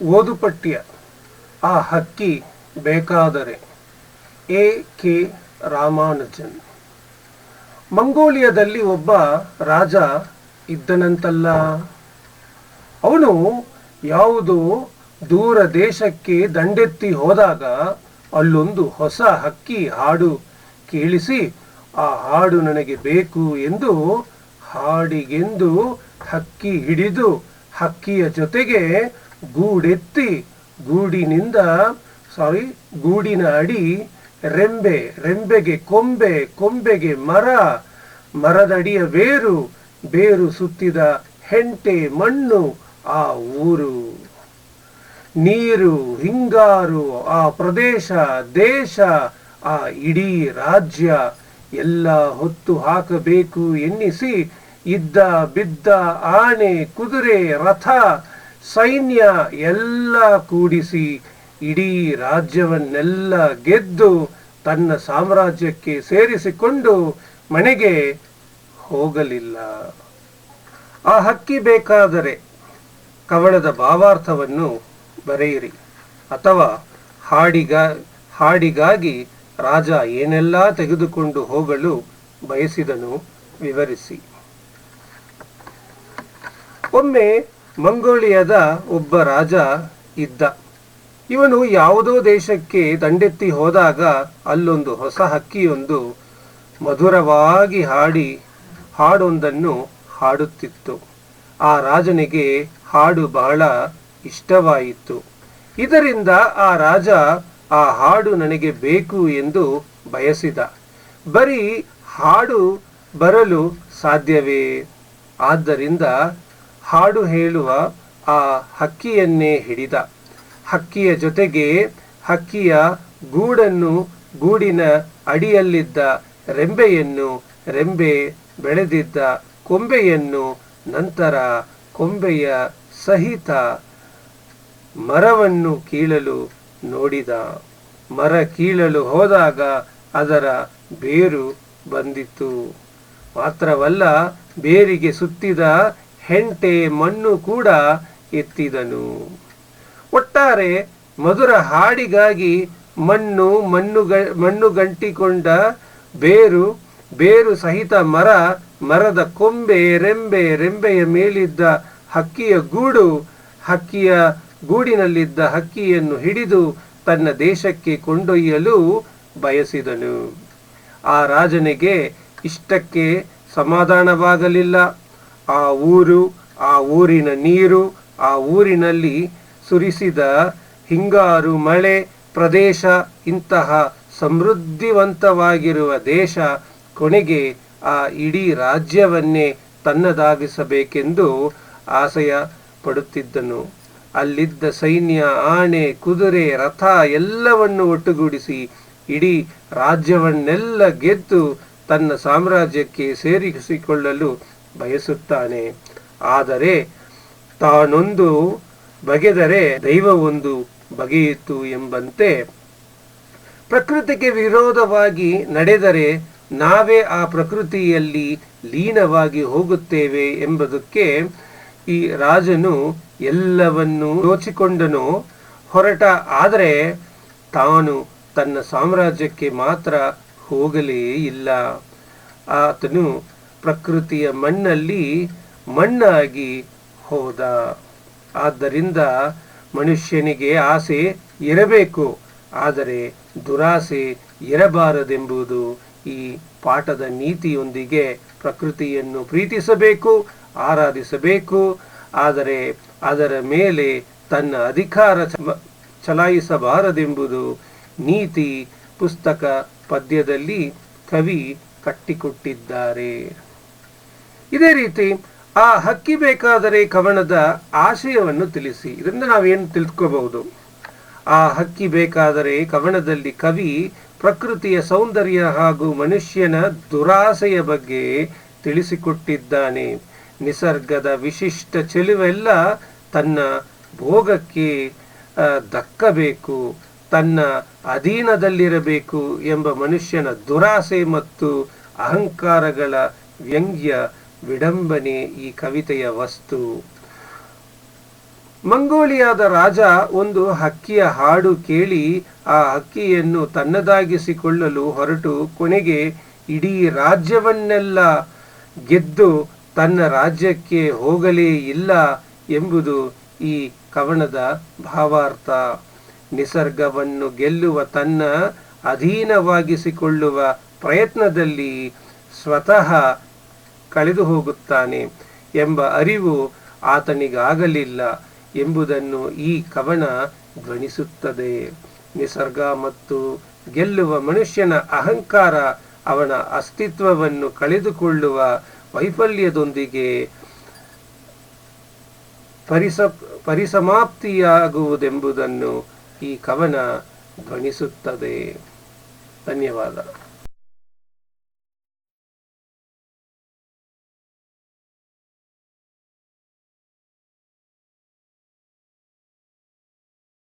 ಓದುಪಟ್ಯ ಆ ಹಕ್ಕಿ ಬೇಕಾದರೆ ಎ ಕೆ ರಾಮಾನುಜನ್. ಮಂಗೋಲಿಯಾದಲ್ಲಿ ಒಬ್ಬ ರಾಜ ಇದ್ದನಂತಲ್ಲ. ಅವನು ಯಾವುದೋ ದೂರ ದೇಶಕ್ಕೆ ದಂಡೆತ್ತಿ ಹೋದಾಗ ಅಲ್ಲೊಂದು ಹೊಸ ಹಕ್ಕಿ ಹಾಡು ಕೇಳಿಸಿ, ಆ ಹಾಡು ನನಗೆ ಬೇಕು ಎಂದು ಹಾಡಿಗೆಂದು ಹಕ್ಕಿ ಹಿಡಿದು ಹಕ್ಕಿಯ ಜೊತೆಗೆ ಗೂಡೆತ್ತಿ, ಗೂಡಿನಿಂದ ಸಾರಿ ಗೂಡಿನ ಅಡಿ, ರೆಂಬೆ, ರೆಂಬೆಗೆ ಕೊಂಬೆ, ಕೊಂಬೆಗೆ ಮರ, ಮರದಡಿಯ ಬೇರು ಬೇರು ಸುತ್ತಿದ ಹೆಂಟೆ ಮಣ್ಣು ಆ ಊರು. ನೀರು, ಹಿಂಗಾರು, ಆ ಪ್ರದೇಶ, ದೇಶ, ಆ ಇಡೀ ರಾಜ್ಯ, ಎಲ್ಲ ಹೊತ್ತು ಹಾಕಬೇಕು ಎನ್ನಿಸಿ, ಇದ್ದ, ಬಿದ್ದ ಆನೆ ಕುದುರೆ, ರಥ ಸೈನ್ಯ ಎಲ್ಲ ಕೂಡಿಸಿ ಇಡೀ ರಾಜ್ಯವನ್ನೆಲ್ಲ ಗೆದ್ದು ತನ್ನ ಸಾಮ್ರಾಜ್ಯಕ್ಕೆ ಸೇರಿಸಿಕೊಂಡು ಮನೆಗೆ ಹೋಗಲಿಲ್ಲ. ಆ ಹಕ್ಕಿ ಬೇಕಾದರೆ ಕವಳದ ಭಾವಾರ್ಥವನ್ನು ಬರೆಯಿರಿ. ಅಥವಾ ಹಾಡಿಗ, ಹಾಡಿಗಾಗಿ ರಾಜ ಏನೆಲ್ಲ ತೆಗೆದುಕೊಂಡು ಹೋಗಲು ಬಯಸಿದನು ವಿವರಿಸಿ. ಒಮ್ಮೆ ಮಂಗೋಲಿಯಾದ ಒಬ್ಬ ರಾಜ ಇದ್ದ. ಇವನು ಯಾವುದೋ ದೇಶಕ್ಕೆ ದಂಡೆತ್ತಿ ಹೋದಾಗ ಅಲ್ಲೊಂದು ಹೊಸ ಹಕ್ಕಿಯೊಂದು ಮಧುರವಾಗಿ ಹಾಡಿ, ಹಾಡೊಂದನ್ನು ಹಾಡುತ್ತಿತ್ತು. ಆ ರಾಜನಿಗೆ ಹಾಡು ಬಹಳ ಇಷ್ಟವಾಯಿತು. ಇದರಿಂದ ಆ ರಾಜ ಆ ಹಾಡು ನನಗೆ ಬೇಕು ಎಂದು ಬಯಸಿದ. ಬರೀ ಹಾಡು ಬರಲು ಸಾಧ್ಯವೇ? ಆದ್ದರಿಂದ ಹಾಡು ಹೇಳುವ ಆ ಹಕ್ಕಿಯನ್ನೇ ಹಿಡಿದ. ಹಕ್ಕಿಯ ಜೊತೆಗೆ ಹಕ್ಕಿಯ ಗೂಡನ್ನು ಗೂಡಿನ ಅಡಿಯಲ್ಲಿದ್ದ ರೆಂಬೆಯನ್ನು ರೆಂಬೆ ಬೆಳೆದಿದ್ದ ಕೊಂಬೆಯನ್ನು ನಂತರ ಕೊಂಬೆಯ ಸಹಿತ ಮರವನ್ನು ಕೀಳಲು ನೋಡಿದ. ಮರ ಕೀಳಲು ಹೋದಾಗ ಅದರ ಬೇರು ಬಂದಿತು ಮಾತ್ರವಲ್ಲ, ಬೇರಿಗೆ ಸುತ್ತಿದ ಹೆಂಟೆ ಮಣ್ಣು ಕೂಡ ಎತ್ತಿದನು. ಒಟ್ಟಾರೆ ಮಧುರ ಹಾಡಿಗಾಗಿ ಮಣ್ಣು ಮಣ್ಣುಗ ಗಂಟಿಕೊಂಡ ಬೇರು ಬೇರು ಸಹಿತ ಮರ, ಮರದ ಕೊಂಬೆ, ರೆಂಬೆ, ರೆಂಬೆಯ ಮೇಲಿದ್ದ ಹಕ್ಕಿಯ ಗೂಡು, ಹಕ್ಕಿಯ ಗೂಡಿನಲ್ಲಿದ್ದ ಹಕ್ಕಿಯನ್ನು ಹಿಡಿದು ತನ್ನ ದೇಶಕ್ಕೆ ಕೊಂಡೊಯ್ಯಲು ಬಯಸಿದನು. ಆ ರಾಜನಿಗೆ ಇಷ್ಟಕ್ಕೆ ಸಮಾಧಾನವಾಗಲಿಲ್ಲ. ಆ ಊರು, ಆ ಊರಿನ ನೀರು, ಆ ಊರಿನಲ್ಲಿ ಸುರಿಸಿದ ಹಿಂಗಾರು ಮಳೆ, ಪ್ರದೇಶ, ಇಂತಹ ಸಮೃದ್ಧಿವಂತವಾಗಿರುವ ದೇಶ ಕೊನೆಗೆ ಆ ಇಡೀ ರಾಜ್ಯವನ್ನೇ ತನ್ನದಾಗಿಸಬೇಕೆಂದು ಆಸೆಯ ಪಡುತ್ತಿದ್ದನು ಅಲ್ಲಿದ್ದ ಸೈನ್ಯ ಆನೆ ಕುದುರೆ, ರಥ ಎಲ್ಲವನ್ನು ಒಟ್ಟುಗೂಡಿಸಿ ಇಡೀ ರಾಜ್ಯವನ್ನೆಲ್ಲ ಗೆದ್ದು ತನ್ನ ಸಾಮ್ರಾಜ್ಯಕ್ಕೆ ಸೇರಿಸಿಕೊಳ್ಳಲು ಬಯಸುತ್ತಾನೆ. ಆದರೆ ತಾನೊಂದು ಬಗೆದರೆ ದೈವವೊಂದು ಬಗೆಯಿತು ಎಂಬಂತೆ ಪ್ರಕೃತಿಗೆ ವಿರೋಧವಾಗಿ ನಡೆದರೆ ನಾವೇ ಆ ಪ್ರಕೃತಿಯಲ್ಲಿ ಲೀನವಾಗಿ ಹೋಗುತ್ತೇವೆ ಎಂಬುದಕ್ಕೆ ಈ ರಾಜನು ಎಲ್ಲವನ್ನು ಯೋಚಿಕೊಂಡನು. ಹೊರಟ ಆದರೆ ತಾನು ತನ್ನ ಸಾಮ್ರಾಜ್ಯಕ್ಕೆ ಮಾತ್ರ ಹೋಗಲೇ ಇಲ್ಲ. ಆತನು ಪ್ರಕೃತಿಯ ಮಣ್ಣಲ್ಲಿ ಮಣ್ಣಾಗಿ ಹೋದ. ಆದ್ದರಿಂದ ಮನುಷ್ಯನಿಗೆ ಆಸೆ ಇರಬೇಕು, ಆದರೆ ದುರಾಸೆ ಇರಬಾರದೆಂಬುದು ಈ ಪಾಠದ ನೀತಿಯೊಂದಿಗೆ ಪ್ರಕೃತಿಯನ್ನು ಪ್ರೀತಿಸಬೇಕು, ಆರಾಧಿಸಬೇಕು, ಆದರೆ ಅದರ ಮೇಲೆ ತನ್ನ ಅಧಿಕಾರ ಚಲಾಯಿಸಬಾರದೆಂಬುದು ನೀತಿ. ಪುಸ್ತಕ ಪದ್ಯದಲ್ಲಿ ಕವಿ ಕಟ್ಟಿಕೊಟ್ಟಿದ್ದಾರೆ. ಇದೇ ರೀತಿ ಆ ಹಕ್ಕಿ ಬೇಕಾದರೆ ಕವನದ ಆಶಯವನ್ನು ತಿಳಿಸಿ. ಇದರಿಂದ ನಾವೇನು ತಿಳ್ಕೋಬಹುದು? ಆ ಹಕ್ಕಿ ಬೇಕಾದರೆ ಕವನದಲ್ಲಿ ಕವಿ ಪ್ರಕೃತಿಯ ಸೌಂದರ್ಯ ಹಾಗೂ ಮನುಷ್ಯನ ದುರಾಸೆಯ ಬಗ್ಗೆ ತಿಳಿಸಿಕೊಟ್ಟಿದ್ದಾನೆ. ನಿಸರ್ಗದ ವಿಶಿಷ್ಟ ಚೆಲುವೆಲ್ಲ ತನ್ನ ಭೋಗಕ್ಕೆ ದಕ್ಕಬೇಕು, ತನ್ನ ಅಧೀನದಲ್ಲಿರಬೇಕು ಎಂಬ ಮನುಷ್ಯನ ದುರಾಸೆ ಮತ್ತು ಅಹಂಕಾರಗಳ ವ್ಯಂಗ್ಯ ವಿಡಂಬನೆ ಈ ಕವಿತೆಯ ವಸ್ತು. ಮಂಗೋಲಿಯಾದ ರಾಜ ಒಂದು ಹಕ್ಕಿಯ ಹಾಡು ಕೇಳಿ ಆ ಹಕ್ಕಿಯನ್ನು ತನ್ನದಾಗಿಸಿಕೊಳ್ಳಲು ಹೊರಟು ಕೊನೆಗೆ ಇಡೀ ರಾಜ್ಯವನ್ನೆಲ್ಲ ಗೆದ್ದು ತನ್ನ ರಾಜ್ಯಕ್ಕೆ ಹೋಗಲೇ ಇಲ್ಲ ಎಂಬುದು ಈ ಕವನದ ಭಾವಾರ್ಥ. ನಿಸರ್ಗವನ್ನು ಗೆಲ್ಲುವ ತನ್ನ ಅಧೀನವಾಗಿಸಿಕೊಳ್ಳುವ ಪ್ರಯತ್ನದಲ್ಲಿ ಸ್ವತಃ ಕಳೆದು ಹೋಗುತ್ತಾನೆ ಎಂಬ ಅರಿವು ಆತನಿಗಾಗಲಿಲ್ಲ ಎಂಬುದನ್ನು ಈ ಕವನ ಧ್ವನಿಸುತ್ತದೆ. ನಿಸರ್ಗ ಮತ್ತು ಗೆಲ್ಲುವ ಮನುಷ್ಯನ ಅಹಂಕಾರ ಅವನ ಅಸ್ತಿತ್ವವನ್ನು ಕಳೆದುಕೊಳ್ಳುವ ವೈಫಲ್ಯದೊಂದಿಗೆ ಪರಿಸ, ಪರಿಸಮಾಪ್ತಿಯಾಗುವುದೆಂಬುದನ್ನು ಈ ಕವನ ಧ್ವನಿಸುತ್ತದೆ. ಧನ್ಯವಾದ.